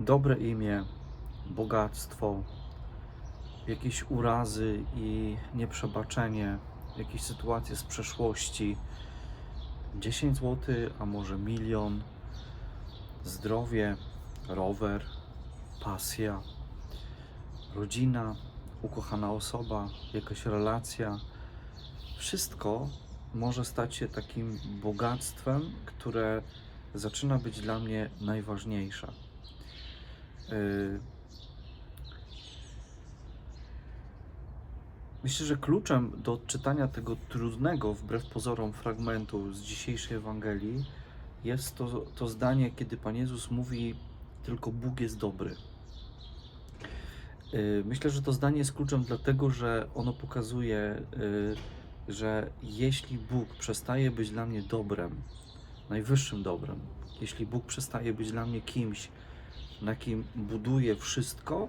dobre imię, bogactwo, jakieś urazy i nieprzebaczenie, jakieś sytuacje z przeszłości, 10 zł, a może milion, zdrowie, rower, pasja, rodzina, ukochana osoba, jakaś relacja. Wszystko może stać się takim bogactwem, które zaczyna być dla mnie najważniejsze. Yy, Myślę, że kluczem do odczytania tego trudnego, wbrew pozorom, fragmentu z dzisiejszej Ewangelii jest to, to zdanie, kiedy Pan Jezus mówi: Tylko Bóg jest dobry. Yy, Myślę, że to zdanie jest kluczem, dlatego że ono pokazuje, yy, że jeśli Bóg przestaje być dla mnie dobrem, najwyższym dobrem, jeśli Bóg przestaje być dla mnie kimś, na kim buduję wszystko,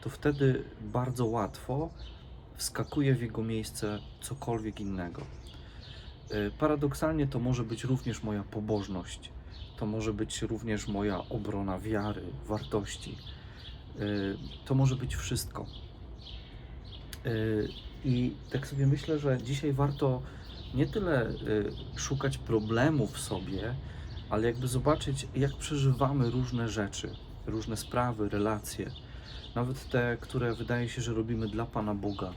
to wtedy bardzo łatwo wskakuje w jego miejsce cokolwiek innego. Y, Paradoksalnie to może być również moja pobożność, to może być również moja obrona wiary, wartości. Y, To może być wszystko. Y, I tak sobie myślę, że dzisiaj warto nie tyle szukać problemów w sobie, ale jakby zobaczyć, jak przeżywamy różne rzeczy, różne sprawy, relacje, nawet te, które wydaje się, że robimy dla Pana Boga.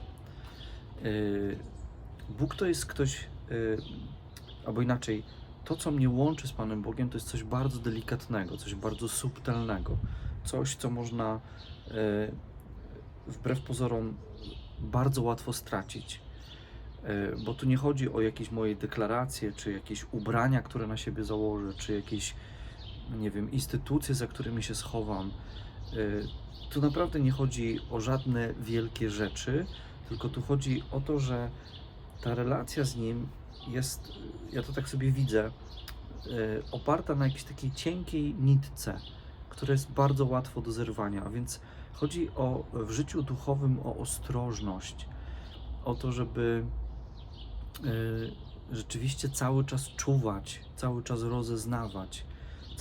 Y, Bóg to jest ktoś, y, albo inaczej, to, co mnie łączy z Panem Bogiem, to jest coś bardzo delikatnego, coś bardzo subtelnego, coś, co można y, wbrew pozorom bardzo łatwo stracić. Bo tu nie chodzi o jakieś moje deklaracje, czy jakieś ubrania, które na siebie założę, czy jakieś, nie wiem, instytucje, za którymi się schowam. Y, Tu naprawdę nie chodzi o żadne wielkie rzeczy, tylko tu chodzi o to, że ta relacja z nim jest, ja to tak sobie widzę, y, oparta na jakiejś takiej cienkiej nitce, która jest bardzo łatwo do zerwania. A więc chodzi o w życiu duchowym o ostrożność, o to, żeby y, rzeczywiście cały czas czuwać, cały czas rozeznawać,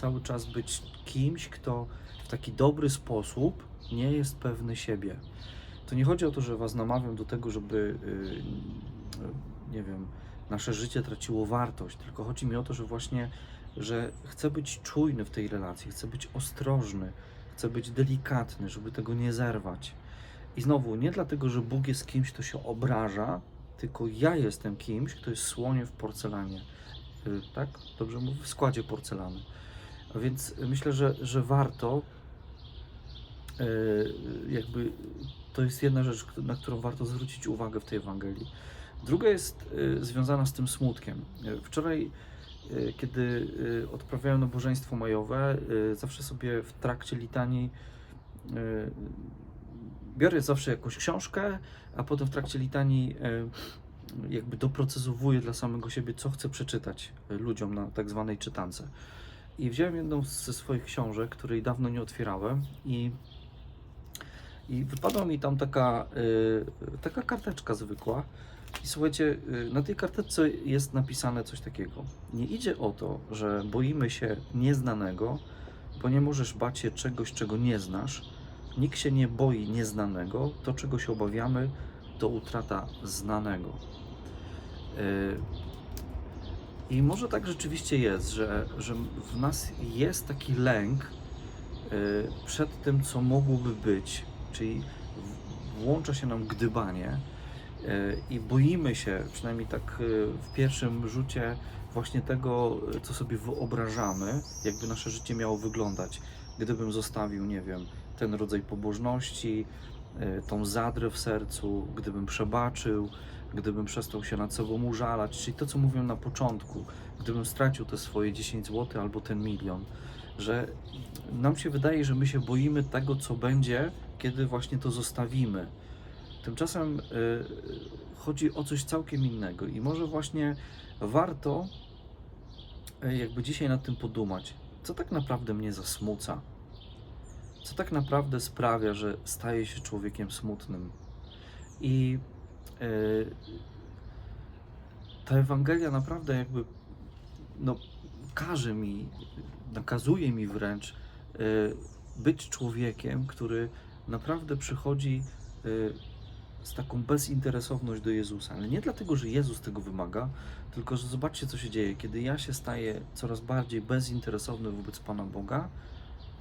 cały czas być kimś, kto w taki dobry sposób nie jest pewny siebie. To nie chodzi o to, że Was namawiam do tego, żeby, y, nie wiem, nasze życie traciło wartość, tylko chodzi mi o to, że właśnie, że chcę być czujny w tej relacji, chcę być ostrożny, chcę być delikatny, żeby tego nie zerwać. I znowu, nie dlatego, że Bóg jest kimś, kto się obraża, tylko ja jestem kimś, kto jest słoniem w porcelanie. Y, Tak? Dobrze mówię? W składzie porcelany. A więc myślę, że, że warto y, jakby to jest jedna rzecz, na którą warto zwrócić uwagę w tej Ewangelii. Druga jest y, związana z tym smutkiem. Y, Wczoraj, kiedy odprawiałem nabożeństwo majowe, zawsze sobie w trakcie litanii biorę zawsze jakąś książkę, a potem w trakcie litanii jakby doprecyzowuję dla samego siebie, co chcę przeczytać ludziom na tak zwanej czytance. I wziąłem jedną ze swoich książek, której dawno nie otwierałem i i wypadła mi tam taka, y, taka karteczka zwykła. I słuchajcie, y, na tej karteczce jest napisane coś takiego. Nie idzie o to, że boimy się nieznanego, bo nie możesz bać się czegoś, czego nie znasz. Nikt się nie boi nieznanego. To, czego się obawiamy, to utrata znanego. Y, I może tak rzeczywiście jest, że, że w nas jest taki lęk y, przed tym, co mogłoby być, czyli włącza się nam gdybanie y, i boimy się, przynajmniej tak y, w pierwszym rzucie, właśnie tego, co sobie wyobrażamy, jakby nasze życie miało wyglądać. Gdybym zostawił, nie wiem, ten rodzaj pobożności, tą zadrę w sercu, gdybym przebaczył, gdybym przestał się nad sobą użalać, czyli to, co mówiłem na początku, gdybym stracił te swoje 10 zł albo ten milion, że nam się wydaje, że my się boimy tego, co będzie, kiedy właśnie to zostawimy. Tymczasem y, chodzi o coś całkiem innego i może właśnie warto y, jakby dzisiaj nad tym podumać, co tak naprawdę mnie zasmuca, co tak naprawdę sprawia, że staję się człowiekiem smutnym. I y, ta Ewangelia naprawdę jakby no, każe mi, nakazuje mi wręcz y, być człowiekiem, który naprawdę przychodzi y, z taką bezinteresowność do Jezusa. Ale nie dlatego, że Jezus tego wymaga, tylko że zobaczcie, co się dzieje. Kiedy ja się staję coraz bardziej bezinteresowny wobec Pana Boga,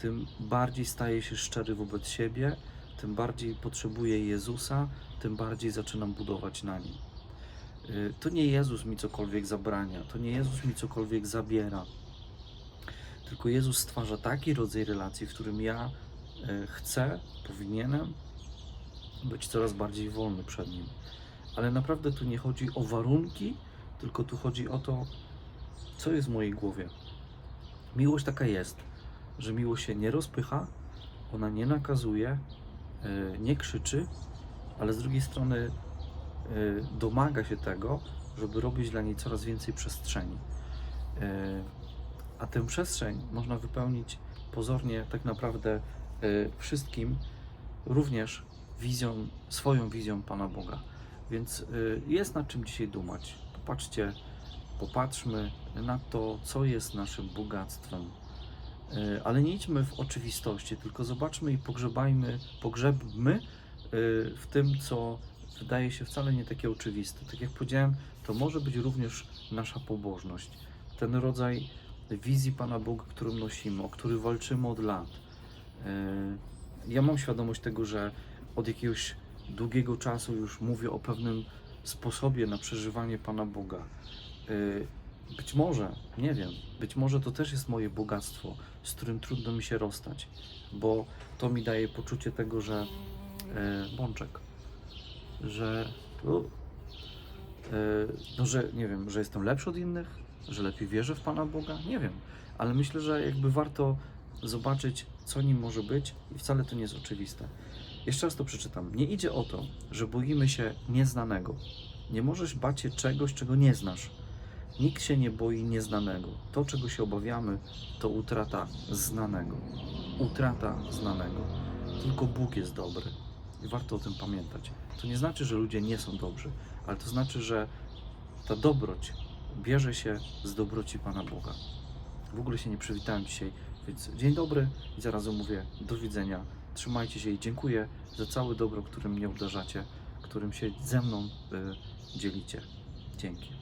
tym bardziej staję się szczery wobec siebie, tym bardziej potrzebuję Jezusa, tym bardziej zaczynam budować na nim. Y, To nie Jezus mi cokolwiek zabrania, to nie Jezus mi cokolwiek zabiera, tylko Jezus stwarza taki rodzaj relacji, w którym ja y, chcę, powinienem być coraz bardziej wolny przed Nim. Ale naprawdę tu nie chodzi o warunki, tylko tu chodzi o to, co jest w mojej głowie. Miłość taka jest, że miłość się nie rozpycha, ona nie nakazuje, y, nie krzyczy, ale z drugiej strony y, domaga się tego, żeby robić dla niej coraz więcej przestrzeni. Y, A tę przestrzeń można wypełnić pozornie tak naprawdę wszystkim, również wizją, swoją wizją Pana Boga. Więc jest nad czym dzisiaj dumać. Popatrzcie, popatrzmy na to, co jest naszym bogactwem. Y, Ale nie idźmy w oczywistości, tylko zobaczmy i pogrzebajmy, pogrzebmy y, w tym, co wydaje się wcale nie takie oczywiste. Tak jak powiedziałem, to może być również nasza pobożność. Ten rodzaj wizji Pana Boga, którą nosimy, o który walczymy od lat. Y, Ja mam świadomość tego, że od jakiegoś długiego czasu już mówię o pewnym sposobie na przeżywanie Pana Boga. Być może, nie wiem, być może to też jest moje bogactwo, z którym trudno mi się rozstać, bo to mi daje poczucie tego, że e, bączek, że e, no, że nie wiem, że jestem lepszy od innych, że lepiej wierzę w Pana Boga, nie wiem, ale myślę, że jakby warto zobaczyć, co nim może być i wcale to nie jest oczywiste. Jeszcze raz to przeczytam. Nie idzie o to, że boimy się nieznanego. Nie możesz bać się czegoś, czego nie znasz. Nikt się nie boi nieznanego. To, czego się obawiamy, to utrata znanego. Utrata znanego. Tylko Bóg jest dobry. I warto o tym pamiętać. To nie znaczy, że ludzie nie są dobrzy, ale to znaczy, że ta dobroć bierze się z dobroci Pana Boga. W ogóle się nie przywitałem dzisiaj, więc dzień dobry i zarazem mówię do widzenia. Trzymajcie się i dziękuję za całe dobro, którym mnie obdarzacie, którym się ze mną y, dzielicie. Dzięki.